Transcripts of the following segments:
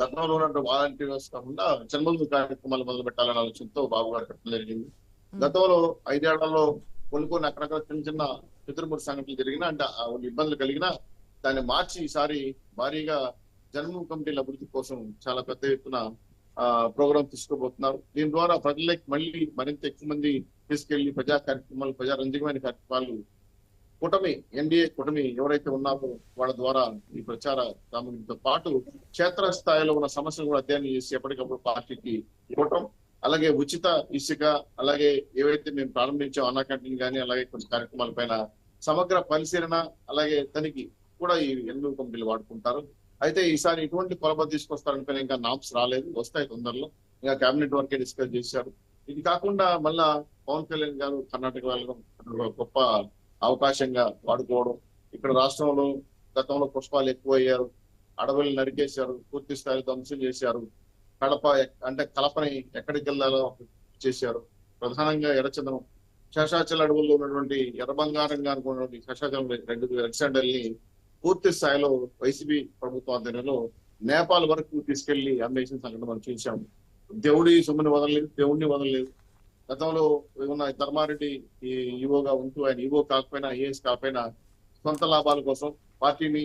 గతంలో ఉన్నటువంటి వాలంటీర్స్ కాకుండా జన్మదిన కార్యక్రమాలు మొదలు పెట్టాలనే ఆలోచనతో బాబు గారు పెట్టడం జరిగింది. గతంలో ఐదేళ్ళలో కొన్ని కొన్ని అక్కడక్కడ చిన్న చిన్న చతుర్మూడు సంఘటనలు జరిగినా అంటే ఇబ్బందులు కలిగినా దాన్ని మార్చి ఈసారి భారీగా జన్మ కమిటీల అభివృద్ధి కోసం చాలా పెద్ద ఎత్తున ఆ ప్రోగ్రాం తీసుకోబోతున్నారు. దీని ద్వారా ప్రజలకి మళ్ళీ మరింత ఎక్కువ మంది తీసుకెళ్ళి ప్రజా కార్యక్రమాలు ప్రజా రంజకమైన కార్యక్రమాలు కూటమి ఎన్డీఏ కూటమి ఎవరైతే ఉన్నారో వాళ్ళ ద్వారా ఈ ప్రచార సామగ్రితో పాటు క్షేత్ర స్థాయిలో ఉన్న సమస్యలు కూడా అధ్యయనం చేసి ఎప్పటికప్పుడు పార్టీకి ఇవ్వటం అలాగే ఉచిత ఇసుక అలాగే ఏవైతే మేము ప్రారంభించాం అన్నా క్యాంటీన్ కానీ అలాగే కొన్ని కార్యక్రమాల పైన సమగ్ర పరిశీలన అలాగే తనిఖీ కూడా ఈ ఎన్నికల కమిటీలు వాడుకుంటారు. అయితే ఈసారి ఎటువంటి కొలబ తీసుకొస్తారని పైన ఇంకా నామ్స్ రాలేదు. వస్తాయి తొందరలో. ఇంకా కేబినెట్ వరకే డిస్కస్ చేశారు. ఇది కాకుండా మళ్ళా పవన్ కళ్యాణ్ గారు కర్ణాటక వెళ్ళడం గొప్ప అవకాశంగా వాడుకోవడం. ఇక్కడ రాష్ట్రంలో గతంలో పుష్పాలు ఎక్కువ అయ్యారు అడవులు నరికేశారు. పూర్తి స్థాయిలో ధ్వంసం చేశారు. కడప అంటే కలపని ఎక్కడికి వెళ్ళాలో చేశారు. ప్రధానంగా ఎర్రచందనం. శేషాచల అడవుల్లో ఉన్నటువంటి ఎర్రబంగారంగా అనుకున్నటువంటి శేషాచలం రెండు ని పూర్తి స్థాయిలో వైసీపీ ప్రభుత్వం ఆధ్వర్యంలో నేపాల్ వరకు తీసుకెళ్ళి అమ్మేసిన సంఘటన మనం చూసాము దేవుడి సొమ్ముని వదలలేదు దేవుడిని వదలలేదు. గతంలో ఉన్న ధర్మారెడ్డి ఈ ఈవోగా ఉంటూ ఆయన ఈవో కాకపోయినా ఐఏఎస్ కాకపోయినా సొంత లాభాల కోసం పార్టీని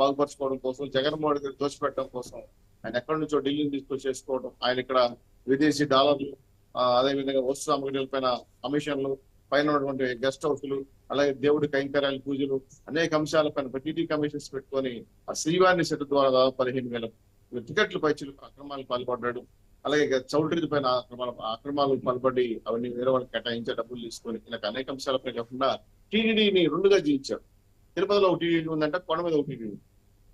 బాగుపరచుకోవడం కోసం జగన్మోహన్ రెడ్డి దోచిపెట్టడం కోసం ఆయన ఎక్కడి నుంచో ఢిల్లీని తీసుకొచ్చేసుకోవడం ఆయన ఇక్కడ విదేశీ డాలర్లు అదేవిధంగా అదే విధంగా వస్తు సామగ్రిల పైన కమిషన్లు పైన ఉన్నటువంటి గెస్ట్ హౌస్లు అలాగే దేవుడి కైంకర్యాలు పూజలు అనేక అంశాల పైన టీటీ కమిషన్స్ పెట్టుకొని ఆ శ్రీవాణి సెట్ ద్వారా దాదాపు పదిహేను వేల టికెట్లు పైచలు అక్రమాలు పాల్పడ్డాడు. అలాగే ఇక చౌల్ట్రీ పైన అక్రమాల అక్రమాలు పాల్పడి అవన్నీ వేరే వాళ్ళకి కేటాయించే డబ్బులు తీసుకొని ఇలా అనేక అంశాలపై కాకుండా టీడీడీని రెండుగా జీవించారు తిరుపతిలో ఒక టీడీడీ ఉందంటే కొండ మీద ఒక టీడీడీ ఉంది.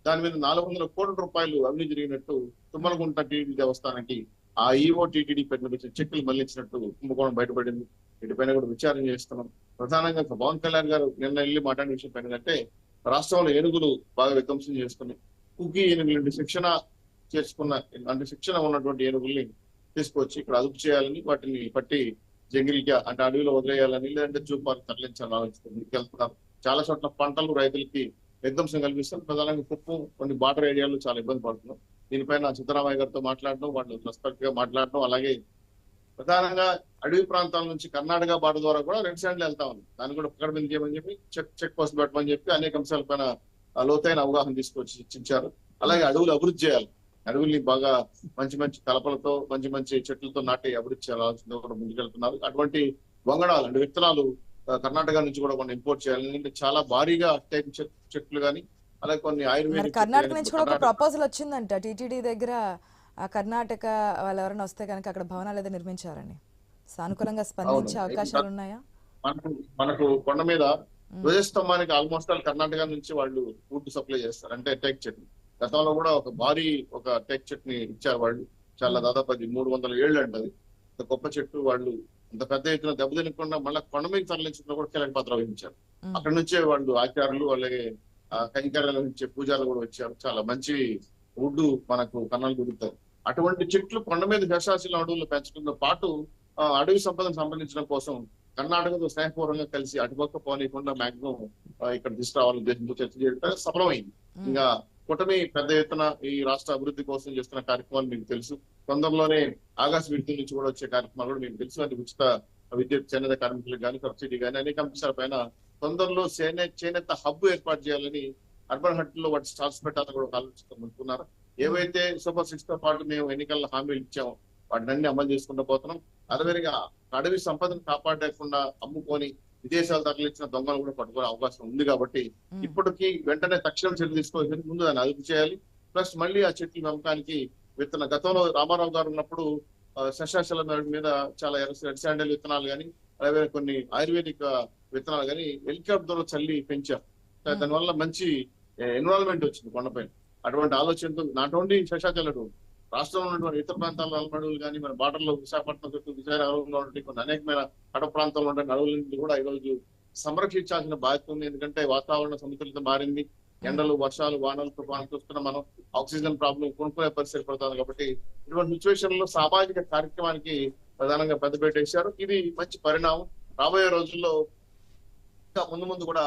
దాని మీద నాలుగు వందల కోట్ల రూపాయలు అవినీతి జరిగినట్టు తుమ్మలగుంట టీడీ దేవస్థానానికి ఆ ఈఓ టీటీడీ పెట్టిన చెక్కులు మళ్ళించినట్టు కుంభకోణం బయటపడింది. వీటిపైన కూడా విచారణ చేస్తున్నాం. ప్రధానంగా పవన్ కళ్యాణ్ గారు నిన్న వెళ్ళి మాట్లాడిన విషయం ఏంటంటే రాష్ట్రంలో ఏనుగులు బాగా విధ్వంసం చేసుకుని కుకీ ఏనుగుల శిక్షణ చేర్చుకున్న అంటే శిక్షణ ఉన్నటువంటి ఏనుగుల్ని తీసుకొచ్చి ఇక్కడ అదుపు చేయాలని వాటిని పట్టి జంగిల్గా అంటే అడవిలో వదిలేయాలని లేదంటే జూ పార్క్ తరలించాలని ఆలోచిస్తుంది. వెళ్తున్నారు చాలా చోట్ల పంటలు రైతులకి విధ్వంసం కల్పిస్తారు ప్రధానంగా ఉప్పు కొన్ని బార్డర్ ఏరియాలో చాలా ఇబ్బంది పడుతున్నాం. దీనిపైన సిద్ధరామయ్య గారితో మాట్లాడడం వాళ్ళు రెస్పెక్ట్గా మాట్లాడడం అలాగే ప్రధానంగా అడవి ప్రాంతాల నుంచి కర్ణాటక బార్డర్ ద్వారా కూడా రెండు సైడ్లు వెళ్తా ఉంది. దాన్ని కూడా పక్కన మీద చేయమని చెప్పి చెక్ చెక్ పోస్ట్ పెట్టమని చెప్పి అనేక అంశాలపైన లోతైన అవగాహన తీసుకొచ్చి ఇచ్చించారు. అలాగే అడవులు అభివృద్ధి చేయాలి. అడవుల్ని బాగా మంచి మంచి కలపలతో మంచి మంచి చెట్లతో నాటి అభివృద్ధి చేయాల్సింది కూడా ముందుకెళ్తున్నారు. అటువంటి వంగడాలు అంటే విత్తనాలు కర్ణాటక నుంచి కూడా కొన్ని ఇంపోర్ట్ చేయాలి. చాలా భారీగా టైప్ చెట్- చెట్లు కానీ అలాగే కొన్ని మరి ఆయుర్వేదిక్ కర్ణాటక చెట్లు నుంచి కూడా ఒక ప్రపోజల్ వచ్చిందంట. టీటీడీ దగ్గర ఆ కర్ణాటక వాళ్ళు ఎవరైనా వస్తే కనుక అక్కడ భవనాలు ఏదో నిర్మించారని. సానుకూలంగా స్పందించే. అవకాశాలు ఉన్నాయా? మనకు మనకు కొండ మీద ధ్వజస్తంభానికి ఆల్మోస్ట్ ఆల్ కర్ణాటక నుంచి వాళ్ళు ఫుడ్ సప్లై చేస్తారు. అంటే టేక్ చెట్టు గతంలో కూడా ఒక భారీ ఒక టేక్ చెట్టుని ఇచ్చారు వాళ్ళు. చాలా దాదాపు అది మూడు వందల ఏళ్ళు అంటది అంత గొప్ప చెట్టు వాళ్ళు అంత పెద్ద ఎత్తున దెబ్బతినకుండా మళ్ళీ కొండ మీద తరలించడంలో కూడా కీలక పాత్ర వహించారు. అక్కడ నుంచే వాళ్ళు ఆచార్యులు అలాగే కైంకర్యాల నుంచి పూజారులు కూడా వచ్చారు. చాలా మంచి వుడ్ మనకు కన్నాలు దొరుకుతాయి అటువంటి చెట్లు కొండ మీద దశాశీల అడవులు పెంచడంతో పాటు అడవి సంపదను సంపాదించడం కోసం కర్ణాటకతో స్నేహపూర్వకంగా కలిసి అటుపక్క పోనీయకుండా మాక్సిమం ఇక్కడ తీసుకురావాలని ఉద్దేశంతో చర్చ చేయడం సఫలమైంది. ఇంకా కూటమి పెద్ద ఎత్తున ఈ రాష్ట్ర అభివృద్ధి కోసం చేస్తున్న కార్యక్రమాలు మీకు తెలుసు. తొందరలోనే ఆకాశ విద్యుత్ నుంచి కూడా వచ్చే కార్యక్రమాలు కూడా మీకు తెలుసు. అంటే ఉచిత విద్యుత్ చేనేత కార్మికులకు కానీ సబ్సిడీ కానీ అనేక అంశాలపైన తొందరలో చేనే చేనేత హబ్ ఏర్పాటు చేయాలని అర్బన్ హట్లో వాటి స్టాల్స్ పెట్టాలని కూడా ఒక ముందుకున్నారు. ఏవైతే సూపర్ సిక్స్తో పాటు మేము ఎన్నికల్లో హామీలు ఇచ్చామో వాటిని అన్ని అమలు చేసుకుంటూ పోతున్నాం. అదేవిధంగా అడవి సంపదను కాపాడకుండా అమ్ముకొని విదేశాలు తరలించిన దొంగలు కూడా పట్టుకునే అవకాశం ఉంది కాబట్టి. ఇప్పటికి వెంటనే తక్షణం చర్య తీసుకోవాల్సింది ముందు దాన్ని అదుపు చేయాలి ప్లస్ మళ్ళీ ఆ చెట్ల పెంపకానికి విత్తన గతంలో రామారావు గారు ఉన్నప్పుడు శశాశల మీద చాలా రెడ్ శాండల్ విత్తనాలు కానీ అలాగే కొన్ని ఆయుర్వేదిక్ విత్తనాలు కానీ హెలికాప్టర్ చల్లి పెంచారు. దానివల్ల మంచి ఎన్విరాన్మెంట్ వచ్చింది కొండపైన అటువంటి ఆలోచనతో నాట్ ఓన్లీ శశాచలడు రాష్ట్రంలో ఉన్నటువంటి ఇతర ప్రాంతాల్లో అలమడుగులు కానీ మన బార్డర్లో విశాఖపట్నం చుట్టూ విజయనగరంలో ఉన్నటువంటి కొన్ని అనేకమైన కడప ప్రాంతంలో ఉన్న అడవులన్నింటినీ కూడా ఈరోజు సంరక్షించాల్సిన బాధ్యత ఉంది. ఎందుకంటే వాతావరణ సమతుల్యత మారింది. ఎండలు వర్షాలు వానలు తుఫాను చూస్తున్న మనం ఆక్సిజన్ ప్రాబ్లం కొనుక్కునే పరిస్థితి పడుతుంది కాబట్టి ఇటువంటి సిచ్యువేషన్లో సామాజిక కార్యక్రమానికి ప్రధానంగా పెద్దపేట వేశారు. ఇది మంచి పరిణామం. రాబోయే రోజుల్లో ఇంకా ముందు ముందు కూడా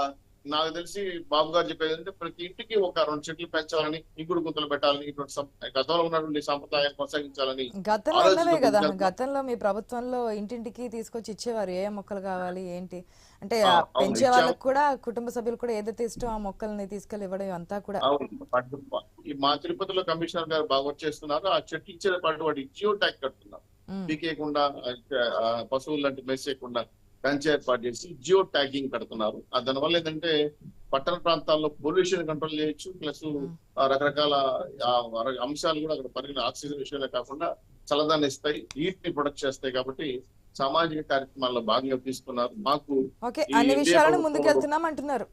నాకు తెలిసి బాబు గారు చెప్పేది అంటే ప్రతి ఇంటికి ఒక రెండు చెట్లు పెంచాలని ఇంకుడు గుంతలు పెట్టాలని ఇటువంటి గతంలో ఉన్నటువంటి సంప్రదాయాన్ని కొనసాగించాలని. గతంలో కదా గతంలో మీ ప్రభుత్వంలో ఇంటింటికి తీసుకొచ్చి ఇచ్చేవారు ఏ మొక్కలు కావాలి ఏంటి? అంటే పెంచే ఇచ్చాం. వాళ్ళకి కూడా కుటుంబ సభ్యులు కూడా ఏదైతే ఇష్టం ఆ మొక్కల్ని తీసుకెళ్ళి ఇవ్వడం అంతా కూడా. ఈ మా తిరుపతిలో కమిషనర్ గారు బాగా వర్క్ చేస్తున్నారు ఆ చెట్లు ఇచ్చిన పాటు వాటి జియో ట్యాగ్ కడుతున్నారు. పీకేయకుండా పశువులు లాంటి మెసేయకుండా. కంచె ఏర్పాటు చేసి జియో ట్యాగింగ్ కడుతున్నారు ఆ దానివల్ల ఏంటంటే పట్టణ ప్రాంతాల్లో పొల్యూషన్ కంట్రోల్ చేయొచ్చు ప్లస్ రకరకాల అంశాలు కూడా అక్కడ పరిగిన ఆక్సిజన్ విషయంలో కాకుండా చల్లదాన్ని ఇస్తాయి హీట్ని ప్రొడక్ట్ చేస్తాయి కాబట్టి సామాజిక కార్యక్రమాల్లో భాగంగా తీసుకున్నారు. మాకు అంటున్నారు.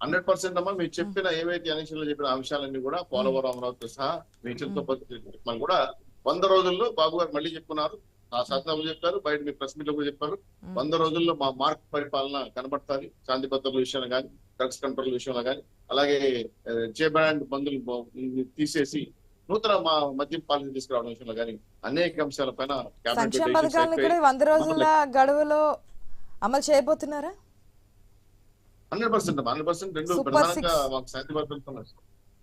హండ్రెడ్ పర్సెంట్ అమ్మా మీరు చెప్పిన ఏవైతే అనీషంలో చెప్పిన అంశాలన్నీ కూడా పోలవరం అమరావతి సహా నేచర్తో మనం కూడా వంద రోజుల్లో బాబు గారు మళ్ళీ చెప్పుకున్నారు. ఆ శాసనసభలో చెప్పారు బయట మీ ప్రెస్ మీట్లో కూడా చెప్పారు. వంద రోజుల్లో మా మార్క్ పరిపాలన కనబడుతుంది శాంతి భద్రతల విషయంలో కానీ డ్రగ్స్ కంట్రోల్ విషయంలో కానీ. అలాగే చే బ్రాండ్ మందులు తీసేసి నూతన మా మద్యం పాలసీ తీసుకురావడం విషయంలో కానీ అనేక సంక్షేమ పథకాలను కూడా వంద రోజుల గడువులో అమలు చేయబోతున్నారా? హండ్రెడ్ పర్సెంట్ హండ్రెడ్ పర్సెంట్ రెండు ప్రధానంగా. మాకు శాంతి భద్రతలు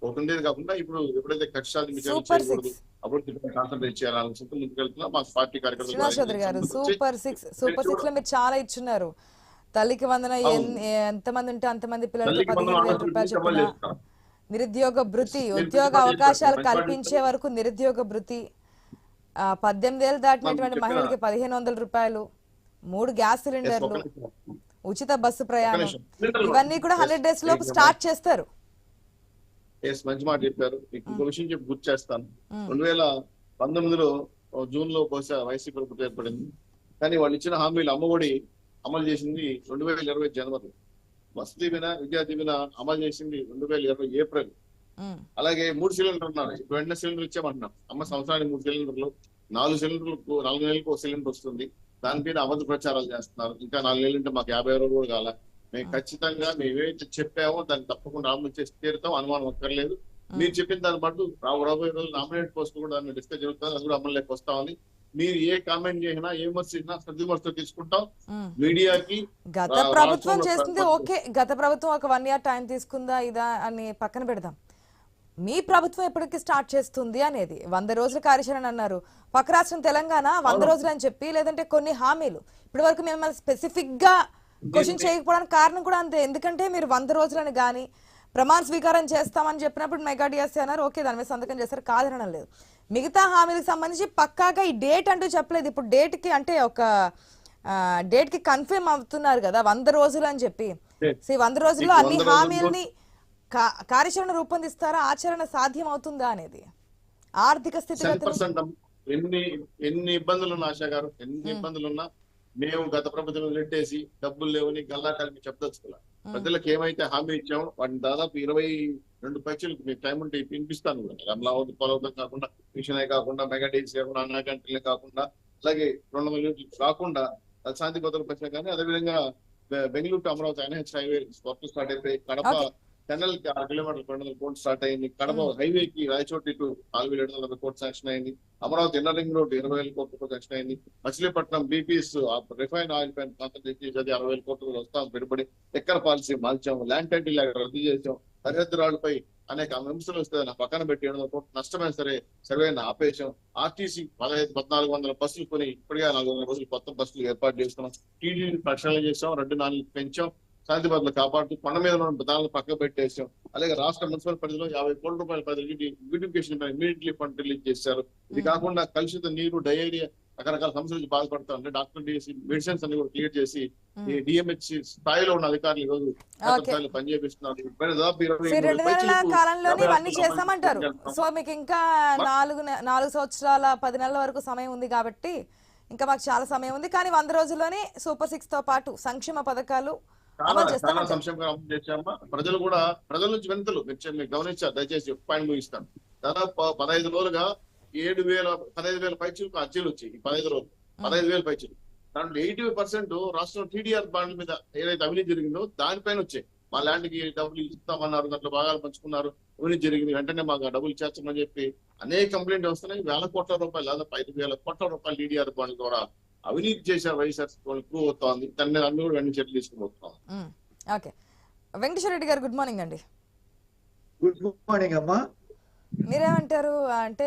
ఒకటి ఉండేది కాకుండా ఇప్పుడు ఎప్పుడైతే సూపర్ చేయకూడదు సిక్స్. అభివృద్ధి కాన్సన్ట్రేట్ చేయాలని చెప్పి ముందుకెళ్తున్నా. మా పార్టీ శ్రీనివాస్ చౌదరి గారు కార్యకర్తలు సూపర్ సిక్స్ సూపర్ సిక్స్లో మీరు చాలా ఇచ్చున్నారు. తల్లికి వందన ఎన్- ఎంతమంది ఉంటే అంతమంది పిల్లలకి పదిహేను వేల రూపాయలు చొప్పున. నిరుద్యోగ భృతి ఉద్యోగ అవకాశాలు. కల్పించే వరకు నిరుద్యోగ భృతి. పద్దెనిమిది ఏళ్ళు దాటినటువంటి మహిళలకి పదిహేను వందల రూపాయలు మూడు గ్యాస్ సిలిండర్లు. ఉచిత బస్సు ప్రయాణం ఇవన్నీ కూడా హండ్రెడ్ డేస్ లోపు స్టార్ట్ చేస్తారు. Yes, మంచి మాట చెప్పారు. మీకు ఇంకో విషయం చెప్పి గుర్తు చేస్తాను. రెండు వేల పంతొమ్మిదిలో జూన్లో బహుశా వైసీపీ ప్రభుత్వం ఏర్పడింది. కానీ వాళ్ళు ఇచ్చిన హామీలు అమ్మఒడి అమలు చేసింది రెండు వేల ఇరవై జనవరి. వసతి దీవెన విద్యా దీవెన అమలు చేసింది రెండు వేల ఇరవై ఏప్రిల్. అలాగే మూడు సిలిండర్ ఉన్నారు. ఇప్పుడు వెంటనే సిలిండర్ ఇచ్చామంటున్నాం అమ్మ సంవత్సరానికి మూడు సిలిండర్లు నాలుగు సిలిండర్లకు నాలుగు నెలలకు ఒక సిలిండర్ వస్తుంది. దానిపైన అబద్ధ ప్రచారాలు చేస్తున్నారు. ఇంకా నాలుగు నెలలు ఉంటే మాకు యాభై రోజులు కూడా కాల. మేము ఖచ్చితంగా మేము ఏవైతే చెప్పామో దాన్ని తప్పకుండా అమలు చేసి తీరుతాం. అనుమానం అక్కర్లేదు మీరు చెప్పిన దాన్ని బట్టి రాబో రాబోయే రోజులు నామినేట్ పోస్ట్ కూడా దాన్ని డిస్కస్ జరుగుతుంది. అది కూడా అమలులోకి వస్తామని. మీరు ఏ కామెంట్ చేసినా ఏ విమర్శ చేసినా సద్విమర్శతో తీసుకుంటాం. మీడియాకి గత ప్రభుత్వం చేసింది ఓకే. గత ప్రభుత్వం ఒక వన్ ఇయర్ టైం తీసుకుందా ఇదా అని పక్కన పెడదాం. మీ ప్రభుత్వం ఎప్పటికి స్టార్ట్ చేస్తుంది అనేది. వంద రోజుల కార్యాచరణ అన్నారు. పక్క రాష్ట్రం తెలంగాణ వంద రోజులు అని చెప్పి లేదంటే కొన్ని హామీలు. ఇప్పటి వరకు మేము స్పెసిఫిక్గా క్వశ్చన్ చేయకపోవడానికి కారణం కూడా అంతే. ఎందుకంటే మీరు వంద రోజులని కానీ ప్రమాణ స్వీకారం చేస్తామని చెప్పినప్పుడు మెగా డిఎస్సీ అన్నారు. ఓకే దాని మీద సంతకం చేస్తారు కాదనడం లేదు. మిగతా హామీలకు సంబంధించి పక్కాగా ఈ డేట్ అంటూ చెప్పలేదు. ఇప్పుడు డేట్కి అంటే ఒక డేట్కి కన్ఫర్మ్ అవుతున్నారు కదా వంద రోజులు అని చెప్పి. సో ఈ వంద రోజుల్లో అన్ని హామీలని కార్యాచరణ రూపొందిస్తారా? ఆచరణ సాధ్యం అవుతుందా అనేది? ఆర్థిక స్థితిగతులు పర్సెంట్ ఎన్ని ఎన్ని ఇబ్బందులు ఉన్నా ఆశా గారు ఎన్ని ఇబ్బందులు ఉన్నా మేము గత ప్రభుత్వం నెట్టేసి డబ్బులు లేవని గల్లా కలిపి చెప్పదలుచుకోలే. ప్రజలకు ఏమైతే హామీ ఇచ్చామో వాటిని దాదాపు ఇరవై రెండు పరీక్షలకు మీకు టైం ఉంటే వినిపిస్తాను కూడా. అమలావతి పొలవతం కాకుండా మిషన్ కాకుండా మెగా డేస్ కాకుండా అన్నా క్యాంటీన్లే కాకుండా అలాగే రెండు వందల యూనిట్లు కాకుండా శాంతి భద్రత పరీక్ష కానీ అదేవిధంగా Bengaluru to Amaravati NH highway work start అయిపోయి కడప. టన్నెల్కి ఆరు కిలోమీటర్ల రెండు వందల కోట్లు స్టార్ట్ అయింది కడప హైవే కి రాయచోటి టు నాలుగు వేల ఏడు వందల కోట్లు శాంక్షన్ అయింది అమరావతి ఇన్నర్ రింగ్ రోడ్ ఇరవై వేల కోట్ల శాంక్షన్ అయింది మచిలీపట్నం బీపీఎస్ రిఫైన్ ఆయిల్ పైన కాన్సన్ట్రేట్ చేసి అది అరవై వేల కోట్లు వస్తాం పెట్టుబడి ఎక్కర పాలసీ మార్చాం ల్యాండ్ టైటిల్ రద్దు చేసాం సరిహద్దు రాళ్ళపై అనేక అంశాలు వస్తాయి నా పక్కన పెట్టి ఏడు వందల కోట్లు నష్టమైనా సరే సర్వేని ఆపేశాం. ఆర్టీసీ పదహైదు పద్నాలుగు వందల బస్సులు కొని ఇప్పటికే నాలుగు వందల బస్సులు కొత్త బస్సులు ఏర్పాటు చేస్తున్నాం. టీడీని ప్రక్షాళన చేసాం రెండు నాలుగు పెంచాం. శాంతి భద్రతలు కాపాడుతూ కొండ మీద ఉన్న దానిలో పక్క పెట్టేసాం అలాగే రాష్ట్ర మున్సిపల్ పరిధిలో యాభై కోట్ల రూపాయల పరిధి బ్యూటిఫికేషన్ ఇమీడియట్లీ ఫండ్ రిలీజ్ చేశారు. ఇది కాకుండా కలుషిత నీరు డయేరియా రకరకాల సమస్యల బాధపడతా ఉంటే డాక్టర్ డిఎస్సి మెడిసిన్స్ అన్ని కూడా క్లియర్ చేసి ఈ డిఎంహెచ్ స్థాయిలో ఉన్న అధికారులు ఈ రోజు ఉన్నత Okay. స్థాయిలో పనిచేపిస్తున్నారు. దాదాపు ఇరవై చేస్తామంటారు. చేస్తాం. సో మీకు ఇంకా నాలుగు నాలుగు సంవత్సరాల పది నెలల వరకు సమయం ఉంది కాబట్టి ఇంకా మాకు చాలా సమయం ఉంది. కానీ వంద రోజుల్లోనే సూపర్ సిక్స్తో పాటు సంక్షేమ పథకాలు చాలా చాలా అమలు చేశామా ప్రజలు కూడా ప్రజల నుంచి వింతలు. మీరు గమనించారు దయచేసి పాయింట్ ముగిస్తాను దాదాపు పదహైదు రోజులుగా ఏడు వేల పదహైదు వేల పైచులకు అర్జీలు వచ్చాయి ఈ పదహైదు రోజులు. పదహైదు వేల పైచులు. దాంట్లో ఎయిటీ పర్సెంట్ రాష్ట్రం టీడీఆర్ బాండ్ల మీద ఏదైతే అవినీతి జరిగిందో దానిపైన వచ్చాయి. మా ల్యాండ్కి డబ్బులు ఇస్తామన్నారు దాంట్లో భాగాలు పంచుకున్నారు. అవినీతి జరిగింది వెంటనే మాకు డబ్బులు చేర్చమని చెప్పి అనేక కంప్లైంట్ వస్తున్నాయి. వేల కోట్ల రూపాయలు దాదాపు ఐదు వేల కోట్ల రూపాయలు టీడీఆర్ బాండ్ల ద్వారా అవినీతి చేశారు వైఎస్ఆర్ వాళ్ళు ప్రూవ్ అవుతోంది దాని మీద అన్ని చర్యలు తీసుకుపోతున్నాం okay. Venkateswara Reddy garu good morning అండి. గుడ్ మార్నింగ్ అమ్మా. మీరేమంటారు? అంటే